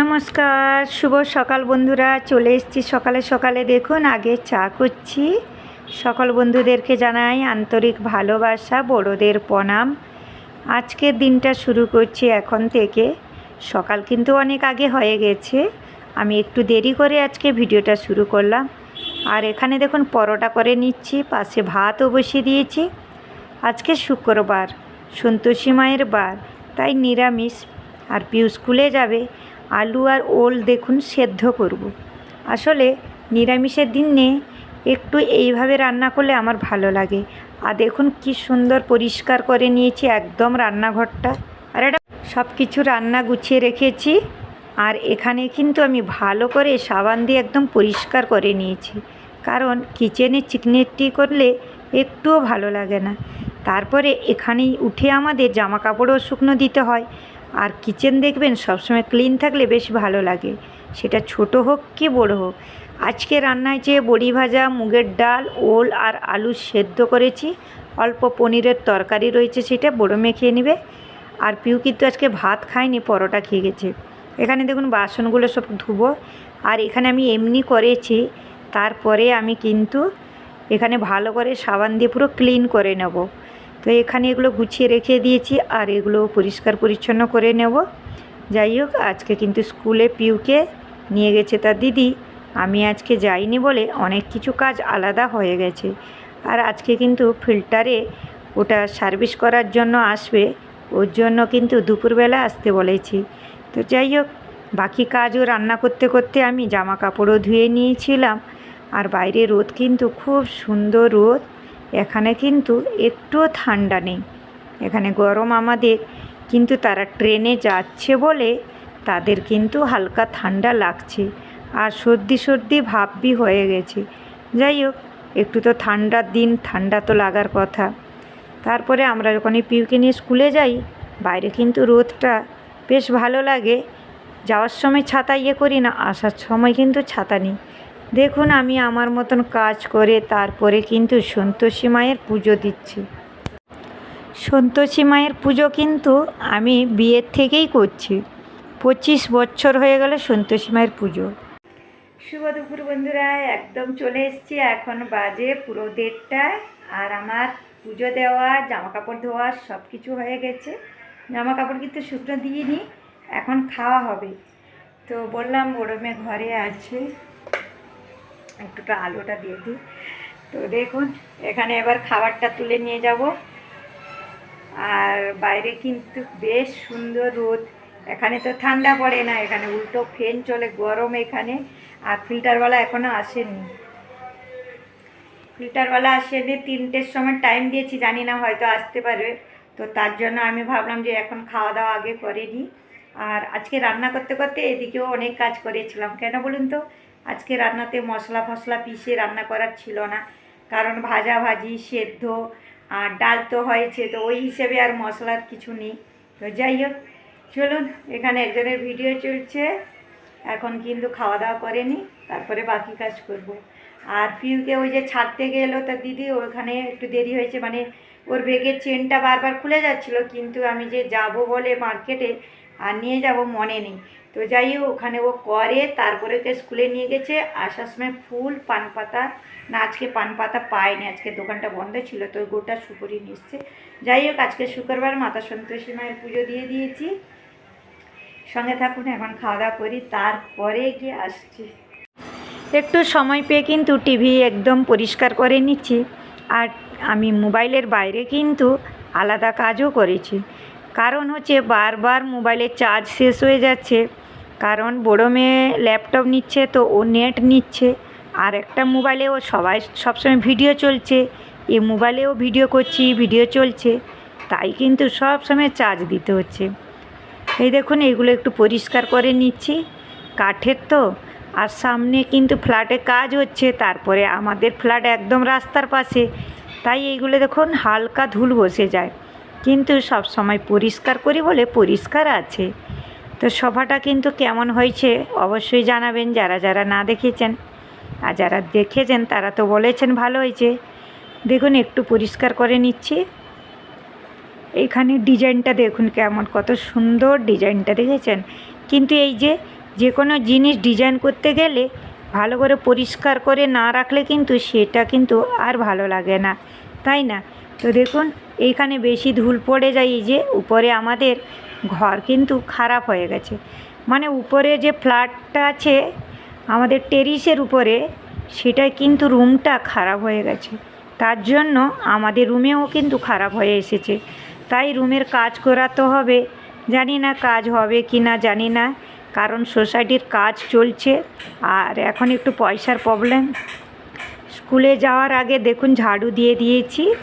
নমস্কার, শুভ সকাল বন্ধুরা। চলে এসেছি সকালে সকালে দেখুন, আগে চা করছি। সকল বন্ধুদেরকে জানাই আন্তরিক ভালোবাসা, বড়োদের প্রণাম। আজকের দিনটা শুরু করছি এখন থেকে। সকাল কিন্তু অনেক আগে হয়ে গেছে। আমি একটু দেরি করে আজকে ভিডিওটা শুরু করলাম। আর এখানে দেখুন, পরোটা করে নিচ্ছি, পাশে ভাতও বসিয়ে দিয়েছি। আজকে শুক্রবার, সন্তোষী মায়ের বার, তাই নিরামিষ। আর পিউ স্কুলে যাবে আলু আর ওল দেখুন সেদ্ধ করব। আসলে নিরামিষের দিনে একটু এইভাবে রান্না করলে আমার ভালো লাগে। আর দেখুন কি সুন্দর পরিষ্কার করে নিয়েছি একদম রান্নাঘরটা। আর এটা সব কিছু রান্না গুছিয়ে রেখেছি। আর এখানে কিন্তু আমি ভালো করে সাবান দিয়ে একদম পরিষ্কার করে নিয়েছি। কারণ কিচেনে চিকনেটি করলে একটুও ভালো লাগে না। তারপরে এখানেই উঠে আমাদের জামা কাপড়ও শুকনো দিতে হয়। আর কিচেন দেখবেন, সবসময় ক্লিন থাকলে বেশ ভালো লাগে। সেটা ছোট হোক কি বড় হোক। আজকে রান্নায় যে বড়ি ভাজা, মুগের ডাল, ওল আর আলু সেদ্ধ করেছি, অল্প পনিরের তরকারি রয়েছে সেটা বড়ো মেখে নেবে। আর পিউ কিন্তু আজকে ভাত খায়নি, পরোটা খেয়ে গেছে। এখানে দেখুন বাসনগুলো সব ধুবো। আর এখানে আমি এমনি করেছি, তারপরে আমি কিন্তু এখানে ভালো করে সাবান দিয়ে পুরো ক্লিন করে নেব। তো এখানে এগুলো গুছিয়ে রেখে দিয়েছি আর এগুলো পরিষ্কার পরিচ্ছন্ন করে নেব। যাই হোক, আজকে কিন্তু স্কুলে পিউকে নিয়ে গেছে তার দিদি। আমি আজকে যাইনি বলে অনেক কিছু কাজ আলাদা হয়ে গেছে। আর আজকে কিন্তু ফিল্টারে ওটা সার্ভিস করার জন্য আসবে, ওর জন্য কিন্তু দুপুরবেলা আসতে বলেছি। তো যাই হোক, বাকি কাজও রান্না করতে করতে আমি জামা কাপড়ও ধুয়ে নিয়েছিলাম। আর বাইরে রোদ কিন্তু খুব সুন্দর রোদ। এখানে কিন্তু একটুও ঠান্ডা নেই। এখানে গরম আমাদের, কিন্তু তারা ট্রেনে যাচ্ছে বলে তাদের কিন্তু হালকা ঠান্ডা লাগছে। আর সর্দি সর্দি ভাববি হয়ে গেছে। যাই হোক, একটু তো ঠান্ডার দিন, ঠান্ডা তো লাগার কথা। তারপরে আমরা যখন এই পিউকে নিয়ে স্কুলে যাই, বাইরে কিন্তু রোদটা বেশ ভালো লাগে। যাওয়ার সময় ছাতা ইয়ে করি না, আসার সময় কিন্তু ছাতা নিই। দেখুন, আমি আমার মতন কাজ করে তারপরে কিন্তু সন্তোষী মায়ের পুজো দিচ্ছি। সন্তোষী মায়ের পুজো কিন্তু আমি বিয়ের থেকেই করছি। পঁচিশ বছর হয়ে গেল সন্তোষী মায়ের পুজো। শুভ দুপুর বন্ধুরা, একদম চলে এসেছি। এখন বাজে পুরো দেড়টায় আর আমার পুজো দেওয়া জামা কাপড় ধোয়া সব কিছু হয়ে গেছে। জামা কাপড় কিন্তু শুকনো দিইনি, এখন খাওয়া হবে। তো বললাম গরমে ঘরে আছে। একটুটা আলুটা দিয়ে দিই। তো দেখুন, এখানে এবার খাবারটা তুলে নিয়ে যাব। আর বাইরে কিন্তু বেশ সুন্দর রোদ। এখানে তো ঠান্ডা পড়ে না, এখানে উল্টো ফ্যান চলে, গরম এখানে। আর ফিল্টারওয়ালা এখনও আসেনি। ফিল্টারওয়ালা আসেনি, তিনটের সময় টাইম দিয়েছি, জানি না হয়তো আসতে পারবে। তো তার জন্য আমি ভাবলাম যে এখন খাওয়া দাওয়া আগে করে নিই। আর আজকে রান্না করতে করতে এদিকেও অনেক কাজ করেছিলাম। কেন বলুন তো? আজকে রান্নাতে মশলা ফসলা পিষে রান্না করার ছিল না। কারণ ভাজা ভাজি, সেদ্ধ আর ডাল তো হয়েছে, তো ওই হিসেবে আর মশলার কিছু নেই। তো যাই হোক, চলুন, এখানে একজনের ভিডিও চলছে। এখন কিন্তু খাওয়া দাওয়া করেনি তারপরে বাকি কাজ করব। আর পিউকে ওই যে ছাড়তে গেলো তার দিদি ওখানে একটু দেরি হয়েছে মানে ওর বেগের চেনটা বারবার খুলে যাচ্ছিল, কিন্তু আমি যে যাব বলে মার্কেটে আর নিয়ে যাব, মনে নেই। তো যাই হোক, ওখানে ও করে, তারপরে ওকে স্কুলে নিয়ে গেছে। আসার সময় ফুল, পান পাতা। না, আজকে পান পাতা পায়নি আজকে দোকানটা বন্ধ ছিল, তো গোটা সুপুরি নিচ্ছে যাই হোক, আজকে শুক্রবার মাতা সন্তোষী মায়ের পুজো দিয়ে দিয়েছি। সঙ্গে থাকুন, এখন খাওয়া দাওয়া করি, তারপরে গিয়ে আসছি। একটু সময় পেয়ে কিন্তু টিভি একদম পরিষ্কার করে নিচ্ছি। আর আমি মোবাইলের বাইরে কিন্তু আলাদা কাজও করেছি। কারণ হচ্ছে বারবার মোবাইলের চার্জ শেষ হয়ে যাচ্ছে। কারণ বড়ো মেয়ে ল্যাপটপ নিচ্ছে তো ও নেট নিচ্ছে। আর একটা মোবাইলে ও সবাই সবসময় ভিডিও চলছে। এ মোবাইলেও ভিডিও করছি, ভিডিও চলছে। তাই কিন্তু সব সময় চার্জ দিতে হচ্ছে। এই দেখুন এগুলো একটু পরিষ্কার করে নিচ্ছি। কাঠের তো। আর সামনে কিন্তু ফ্ল্যাটে কাজ হচ্ছে। তারপরে আমাদের ফ্ল্যাট একদম রাস্তার পাশে। তাই এইগুলো দেখুন, হালকা ধুল বসে যায়। কিন্তু সব সময় পরিষ্কার করি বলে পরিষ্কার আছে। তো সোফাটা কিন্তু কেমন হয়েছে অবশ্যই জানাবেন যারা যারা না দেখেছেন আর যারা দেখেছেন তারা তো বলেছেন ভালো হয়েছে। দেখুন একটু পরিষ্কার করে নিচ্ছি। এইখানে ডিজাইনটা দেখুন কেমন, কত সুন্দর ডিজাইনটা দেখেছেন। কিন্তু এই যে যে কোনো জিনিস ডিজাইন করতে গেলে ভালো করে পরিষ্কার করে না রাখলে কিন্তু সেটা কিন্তু আর ভালো লাগে না, তাই না? তো দেখুন এইখানে বেশি ধুল পড়ে যায় এই যে, উপরে আমাদের ঘর কিন্তু খারাপ হয়ে গেছে। মানে উপরে যে ফ্ল্যাটটা আছে, আমাদের টেরিসের উপরে সেটাই কিন্তু রুমটা খারাপ হয়ে গেছে। তার জন্য আমাদের রুমেও কিন্তু খারাপ হয়ে এসেছে। তাই রুমের কাজ করাতে হবে। জানি না কাজ হবে কি না, জানি না। কারণ সোসাইটির কাজ চলছে। আর এখন একটু পয়সার প্রবলেম। স্কুলে যাওয়ার আগে দেখুন, ঝাড়ু দিয়ে দিয়েছি।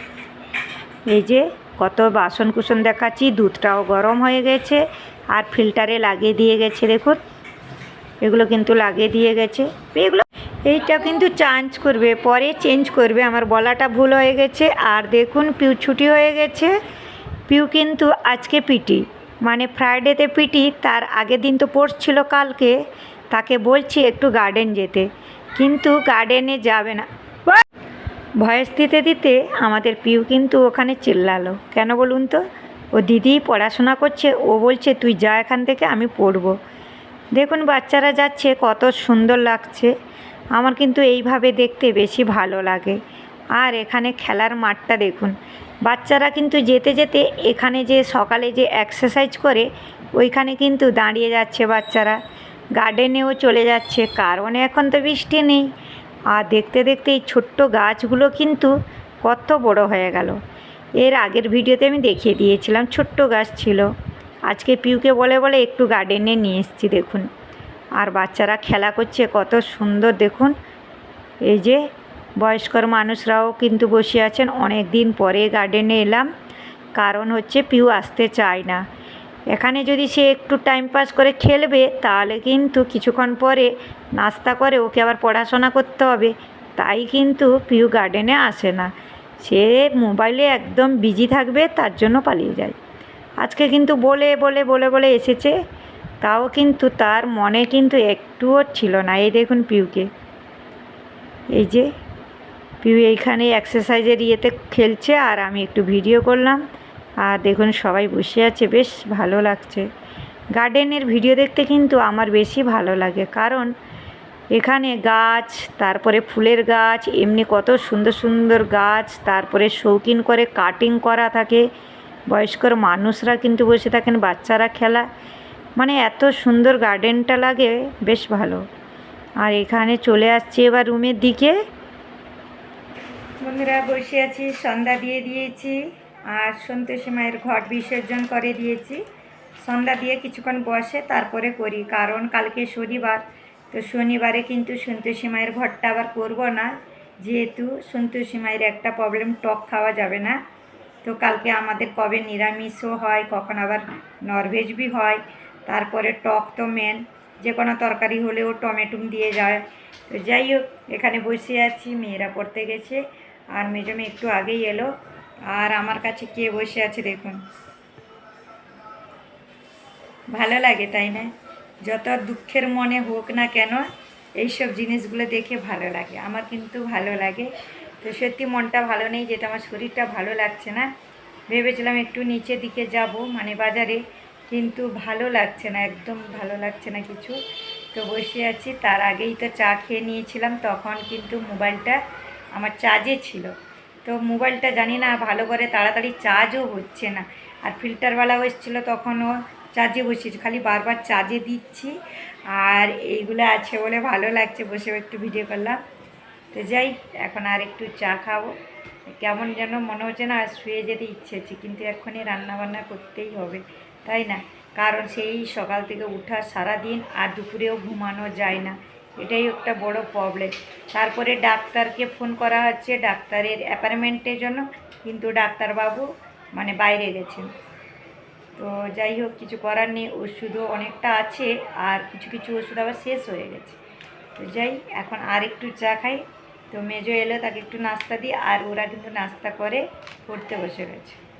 এই যে কত বাসন কুসন দেখাচ্ছি, দুধটাও গরম হয়ে গেছে আর ফিল্টারে লাগিয়ে দিয়ে গেছে, দেখুন। এগুলো কিন্তু লাগিয়ে দিয়ে গেছে। এগুলো, এইটা কিন্তু চেঞ্জ করবে, পরে চেঞ্জ করবে, আমার বলাটা ভুল হয়ে গেছে। আর দেখুন, পিউ ছুটি হয়ে গেছে। পিউ কিন্তু আজকে পিটি মানে ফ্রাইডেতে পিটি, তার আগের দিন তো পড়ছিল কালকে, তাকে বলছি একটু গার্ডেন যেতে। কিন্তু গার্ডেনে যাবে না। ভয়েস দিতে দিতে আমাদের পিউ কিন্তু ওখানে চিল্লালো। কেন বলুন তো? ও দিদি পড়াশোনা করছে, ও বলছে, তুই যা এখান থেকে, আমি পড়ব। দেখুন, বাচ্চারা যাচ্ছে, কত সুন্দর লাগছে। আমার কিন্তু এইভাবে দেখতে বেশি ভালো লাগে। আর এখানে খেলার মাঠটা দেখুন। বাচ্চারা কিন্তু যেতে যেতে এখানে যে সকালে যে এক্সারসাইজ করে, ওইখানে কিন্তু দাঁড়িয়ে যাচ্ছে বাচ্চারা। গার্ডেনেও চলে যাচ্ছে, কারণ এখন তো বৃষ্টি নেই। আর দেখতে দেখতে এই ছোট্ট গাছগুলো কিন্তু কত বড় হয়ে গেল। এর আগের ভিডিওতে আমি দেখিয়ে দিয়েছিলাম ছোট্ট গাছ ছিল। আজকে পিউকে বলে বলে একটু গার্ডেনে নিয়ে এসেছি দেখুন। আর বাচ্চারা খেলা করছে, কত সুন্দর দেখুন। এই যে বয়স্কর মানুষরাও কিন্তু বসে আছেন। অনেক দিন পরে গার্ডেনে এলাম। কারণ হচ্ছে পিউ আসতে চায় না। এখানে যদি সে একটু টাইম পাস করে খেলবে, তাহলে কিন্তু কিছুক্ষণ পরে নাস্তা করে ওকে আবার পড়াশোনা করতে হবে। তাই কিন্তু পিউ গার্ডেনে আসে না। সে মোবাইলে একদম বিজি থাকবে, তার জন্য পালিয়ে যায়। আজকে কিন্তু বলে বলে বলে বলে এসেছে। তাও কিন্তু তার মনে কিন্তু একটুও ছিল না। এই দেখুন পিউকে এই যে পিউ এইখানে এক্সারসাইজের ইয়েতে খেলছে, আর আমি একটু ভিডিও করলাম। আর দেখুন, সবাই বসে আছে, বেশ ভালো লাগছে। গার্ডেনের ভিডিও দেখতে কিন্তু আমার বেশি ভালো লাগে, কারণ এখানে গাছ, তারপরে ফুলের গাছ, এমনি কত সুন্দর সুন্দর গাছ, তারপরে শৌখিন করে কাটিং করা থাকে। বয়স্কর মানুষরা কিন্তু বসে থাকেন, বাচ্চারা খেলা। মানে এত সুন্দর গার্ডেনটা লাগে, বেশ ভালো। আর এখানে চলে আসছি এবার রুমের দিকে। বন্ধুরা, বসে আছি, সন্ধ্যা দিয়ে দিয়েছি। আর সন্তোষী মায়ের ঘট বিসর্জন করে দিয়েছি। সন্ধ্যা দিয়ে কিছুক্ষণ বসে, তারপরে করি। কারণ কালকে শনিবার, তো শনিবারে কিন্তু সন্তোষী মায়ের ঘরটা আবার করব না। যেহেতু সন্তোষী মায়ের একটা প্রবলেম টক খাওয়া যাবে না। তো কালকে আমাদের কবে নিরামিষও হয়, কখন আবার নরভেজ বি হয়, তারপরে টক তো মেন যে কোনো তরকারি হলেও টমেটুম দিয়ে যায়। তো যাই হোক, এখানে বসে আছি, মেয়েরা পড়তে গেছে। আর মেজো মেয়ে একটু আগেই এলো। আর আমার কাছে কে বসে আছে দেখুন। ভালো লাগে, তাই না? যত দুঃখের মনে হোক না কেন, এইসব জিনিসগুলো দেখে ভালো লাগে। আমার কিন্তু ভালো লাগে। তো সত্যি মনটা ভালো নেই যেটা আমার শরীরটা ভালো লাগছে না। ভেবেছিলাম একটু নিচের দিকে যাব মানে বাজারে, কিন্তু ভালো লাগছে না, একদম ভালো লাগছে না কিছু। তো বসে আছি, তার আগেই তো চা খেয়ে নিয়েছিলাম, তখন কিন্তু মোবাইলটা আমার চার্জে ছিল। তো মোবাইলটা জানি না, ভালো করে তাড়াতাড়ি চার্জও হচ্ছে না। আর ফিল্টারওয়ালা এসেছিল তখনও চার্জে বসিয়েছি, খালি বারবার চার্জে দিচ্ছি। আর এইগুলো আছে বলে ভালো লাগছে বসে একটু ভিডিও করলাম। তো যাই, এখন আর একটু চা খাব। কেমন যেন মনে হচ্ছে না, শুয়ে যেতে ইচ্ছে হচ্ছে, কিন্তু এখনই রান্নাবান্না করতেই হবে, তাই না? কারণ সেই সকাল থেকে উঠা সারাদিন আর দুপুরেও ঘুমানো যায় না। এটাই একটা বড় প্রবলেম তারপরে ডাক্তারকে ফোন করা হচ্ছে, ডাক্তারের অ্যাপার্টমেন্টের জন্য, কিন্তু ডাক্তারবাবু মানে বাইরে গেছেন। তো যাই হোক, কিছু করার নেই, ওষুধও অনেকটা আছে, আর কিছু কিছু ওষুধ আবার শেষ হয়ে গেছে। তো যাই, এখন আর একটু চা খাই। তো মেজো এলো, তাকে একটু নাস্তা দিই, আর ওরা কিন্তু নাস্তা করে পড়তে বসে গেছে।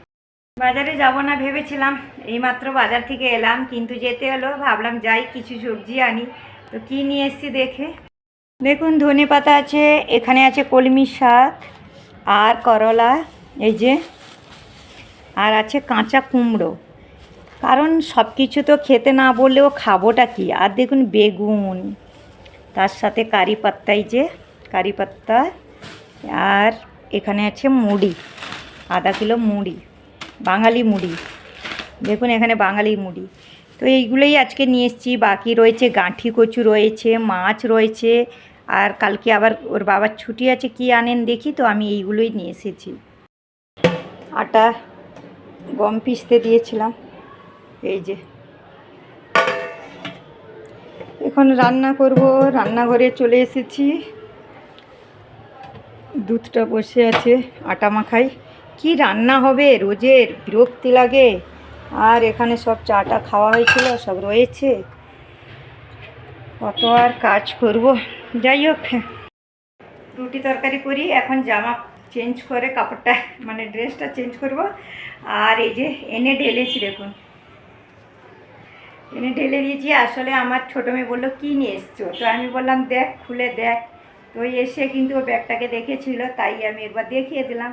বাজারে যাব না ভেবেছিলাম, এইমাত্র বাজার থেকে এলাম, কিন্তু যেতে হলো, ভাবলাম যাই, কিছু সবজি আনি। তো কী নিয়ে এসছি দেখে? দেখুন, ধনে পাতা আছে, এখানে আছে কলমি শাক, আর করলা, এই যে, আর আছে কাঁচা কুমড়ো। কারণ সব কিছু তো খেতে না বললেও খাবোটা কি? আর দেখুন, বেগুন, তার সাথে কারি পাত্তাই যে, কারি পাত্তা, আর এখানে আছে মুড়ি, আধা কিলো মুড়ি। বাঙালি মুড়ি। দেখুন এখানে বাঙালি মুড়ি। তো এইগুলোই আজকে নিয়ে এসেছি। বাকি রয়েছে, গাঁঠি কচু রয়েছে, মাছ রয়েছে, আর কালকে আবার ওর বাবার ছুটি আছে, কি আনেন দেখি? তো আমি এইগুলোই নিয়ে এসেছি। আটা গম পিসতে দিয়েছিলাম। এই যে। এখন রান্না করব। রান্নাঘরে চলে এসেছি। দুধটা বসে আছে, আটা মাখাই। কি রান্না হবে? রোজের বিরক্তি লাগে। আর এখানে সব চাটা খাওয়া হয়েছিল, সব রয়েছে। কত আর কাজ করব। যাই হোক, রুটি তরকারি করি। এখন জামা চেঞ্জ করে, কাপড়টা মানে ড্রেসটা চেঞ্জ করব। আর এই যে এনে ঢেলেছি, দেখুন। এনে ঢেলে দিয়েছি। আসলে আমার ছোটো মেয়ে বলল, কী নিয়ে এসছো? তো আমি বললাম, দেখ, খুলে দেখ। তো এসে কিন্তু ও ব্যাগটাকে দেখেছিল, তাই আমি একবার দেখিয়ে দিলাম।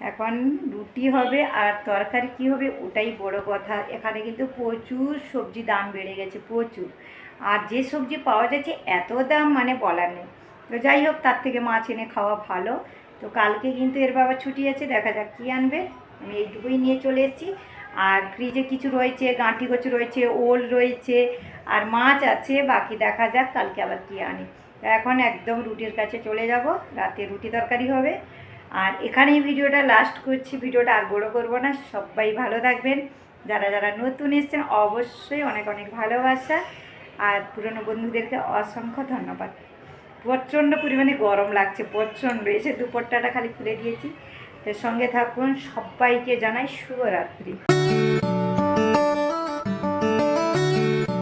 এখন রুটি হবে আর তরকারি কি হবে ওটাই বড় কথা। এখানে কিন্তু প্রচুর সবজি দাম বেড়ে গেছে, প্রচুর। আর যে সবজি পাওয়া যাচ্ছে এত দাম মানে বলার নেই। তো যাই হোক, তার থেকে মাছ এনে খাওয়া ভালো। তো কালকে কিন্তু এর বাবা ছুটি আছে, দেখা যাক কী আনবে। আমি এইটুকুই নিয়ে চলে এসেছি। আর ফ্রিজে কিছু রয়েছে, গাঁটি কচু রয়েছে, ওল রয়েছে, আর মাছ আছে, বাকি দেখা যাক কালকে আবার কী আনে। এখন একদম রুটির কাছে চলে যাব। রাতে রুটি তরকারি হবে। আর এখানেই ভিডিওটা লাস্ট করছি, ভিডিওটা আর বড়ো করব না, সবাই ভালো থাকবেন। যারা যারা নতুন এসছেন, অবশ্যই অনেক অনেক ভালোবাসা। আর পুরনো বন্ধুদেরকে অসংখ্য ধন্যবাদ। প্রচণ্ড পরিমাণে গরম লাগছে, প্রচণ্ড। এসে দুপট্টাটা খালি খুলে দিয়েছি। তো সঙ্গে থাকুন, সবাইকে জানাই শুভরাত্রি।